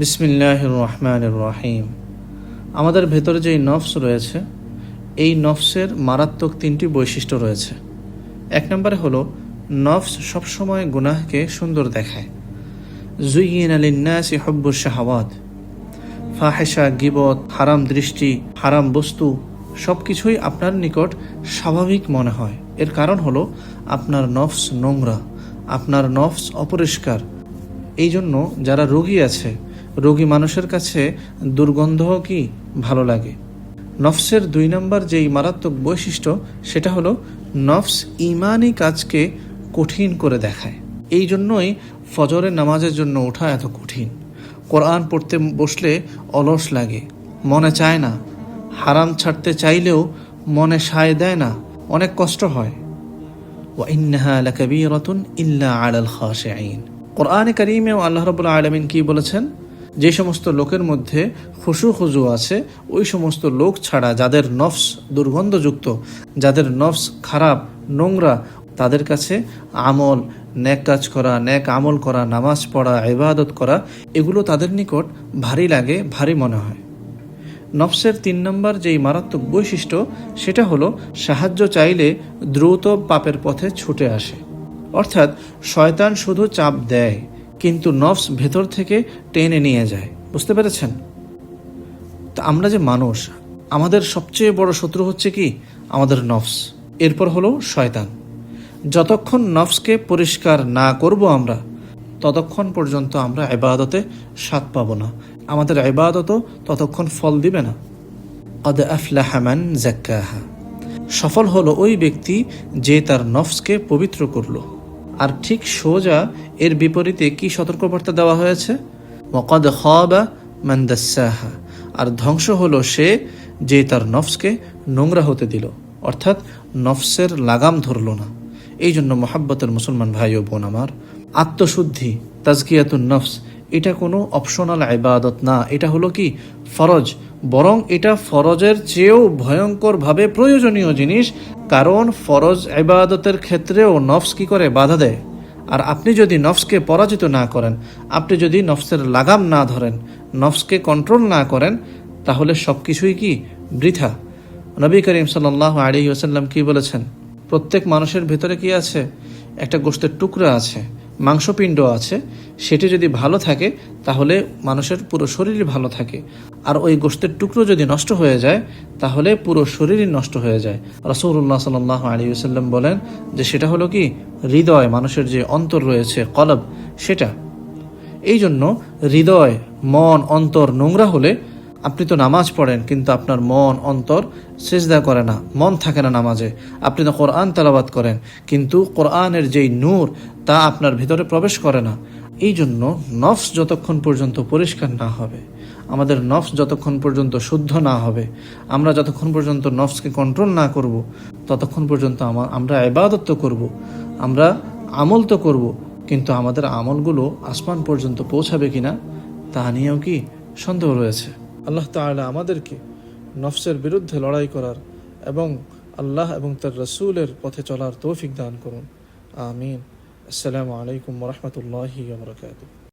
বিসমিল্লাহ রহমান রহিম আমাদের ভেতরে যেই নফস রয়েছে, এই নফসের মারাত্মক তিনটি বৈশিষ্ট্য রয়েছে। এক নম্বরে হলো, নফস সবসময় গুনাহকে সুন্দর দেখায়। জুইন আলিন্নাসি হব্বুর শাহাওয়াত। ফাহেসা গিবত, হারাম দৃষ্টি, হারাম বস্তু সব কিছুই আপনার নিকট স্বাভাবিক মনে হয়। এর কারণ হলো, আপনার নফস নোংরা, আপনার নফস অপরিষ্কার। এই জন্য যারা রোগী আছে রোগী মানুষের কাছে দুর্গন্ধ কি ভালো লাগে? নফসের দুই নম্বর যেই মারাত্মক বৈশিষ্ট্য, সেটা হলো নফস ইমানি কাজকে কঠিন করে দেখায়। এই জন্যই ফজরের নামাজের জন্য ওঠা এত কঠিন। কোরআন পড়তে বসলে অলস লাগে, মনে চায় না। হারাম ছাড়তে চাইলেও মনে সায় দেয় না, অনেক কষ্ট হয়। ইল্লা আলাল খাশিঈন। কোরআনে কারীমেও আল্লাহ রাব্বুল আলামিন কি বলেছেন? যে সমস্ত লোকের মধ্যে খুশু খুজু আছে, ওই সমস্ত লোক ছাড়া যাদের নফস দুর্গন্ধযুক্ত, যাদের নফস খারাপ, নোংরা, তাদের কাছে আমল ন্যাক কাজ করা ন্যাক আমল করা, নামাজ পড়া, ইবাদত করা, এগুলো তাদের নিকট ভারী লাগে, ভারী মনে হয়। নফসের তিন নম্বর যেই মারাত্মক বৈশিষ্ট্য, সেটা হলো সাহায্য চাইলে দ্রুত পাপের পথে ছুটে আসে। অর্থাৎ শয়তান শুধু চাপ দেয় কিন্তু নফস ভেতর থেকে টেনে নিয়ে যায়। বুঝতে পেরেছেন? তা আমরা যে মানুষ, আমাদের সবচেয়ে বড় শত্রু হচ্ছে কি? আমাদের নফস। এরপর হলো শয়তান। যতক্ষণ নফসকে পরিষ্কার না করব আমরা, ততক্ষণ পর্যন্ত আমরা এবাদতে স্বাদ পাবো না। আমাদের ইবাদতও ততক্ষণ ফল দিবে না। কদ আফলাহা মান জাক্কাহা। সফল হলো ওই ব্যক্তি যে তার নফসকে পবিত্র করল। আর ঠিক সোজা এর বিপরীতে কি সতর্কবার্তা দেওয়া হয়েছে? মকদ খাবা মান্দাসাহা আর ধ্বংস হলো সে যে তার নফসকে নোংরা হতে দিল। অর্থাৎ নফসের লাগাম ধরল না। এই জন্য মোহাব্বতের মুসলমান ভাই ও বোন আমার, আত্মশুদ্ধি, তাজকিয়াতুন নফস এটা কোনো অপশনাল ইবাদত না। এটা হলো কি? ফরজ। বরং এটা ফরজের চেয়েও ভয়ঙ্করভাবে প্রয়োজনীয় জিনিস। কারণ ফরজ ইবাদতের ক্ষেত্রেও নফস কি করে? বাধা দেয়। আর আপনি যদি নফসকে পরাজিত না করেন, আপনি যদি নফসের লাগাম না ধরেন, নফসকে কন্ট্রোল না করেন, তাহলে সব কিছুই কি? বৃথা। নবী করিম সাল্লাহ আলী ওসাল্লাম কি বলেছেন? প্রত্যেক মানুষের ভেতরে কি আছে? একটা গোষ্ঠের টুকরা আছে। মাংসপিণ্ড আছে, সেটি যদি ভালো থাকে, তাহলে মানুষের পুরো শরীরই ভালো থাকে। আর ওই গোষ্ঠের টুকরো যদি নষ্ট হয়ে যায়, তাহলে পুরো শরীরই নষ্ট হয়ে যায়। রসৌল্লাহ সাল্লাহ আলী সাল্লাম বলেন যে সেটা হলো কি? হৃদয়, মানুষের যে অন্তর রয়েছে, কলব, সেটা। এই জন্য হৃদয়, মন, অন্তর নোংরা হলে আপনি তো নামাজ পড়েন, কিন্তু আপনার মন, অন্তর সেজদা করে না। মন থাকে না নামাজে। আপনি তো কোরআন তালাবাদ করেন, কিন্তু কোরআনের যেই নূর, তা আপনার ভিতরে প্রবেশ করে না। এই জন্য নফস যতক্ষণ পর্যন্ত পরিষ্কার না হবে, আমাদের নফস যতক্ষণ পর্যন্ত শুদ্ধ না হবে, আমরা যতক্ষণ পর্যন্ত নফসকে কন্ট্রোল না করব, ততক্ষণ পর্যন্ত আমরা এবাদত তো করব, আমরা আমল তো করব, কিন্তু আমাদের আমলগুলো আসমান পর্যন্ত পৌঁছাবে কিনা, তা নিয়েও কি সন্দেহ রয়েছে? আল্লাহ তালা আমাদেরকে নফসের বিরুদ্ধে লড়াই করার এবং আল্লাহ এবং তার রসুলের পথে চলার তৌফিক দান করুন। আমিন। আসসালামু আলাইকুম রহমতুল্লাহি বরকাত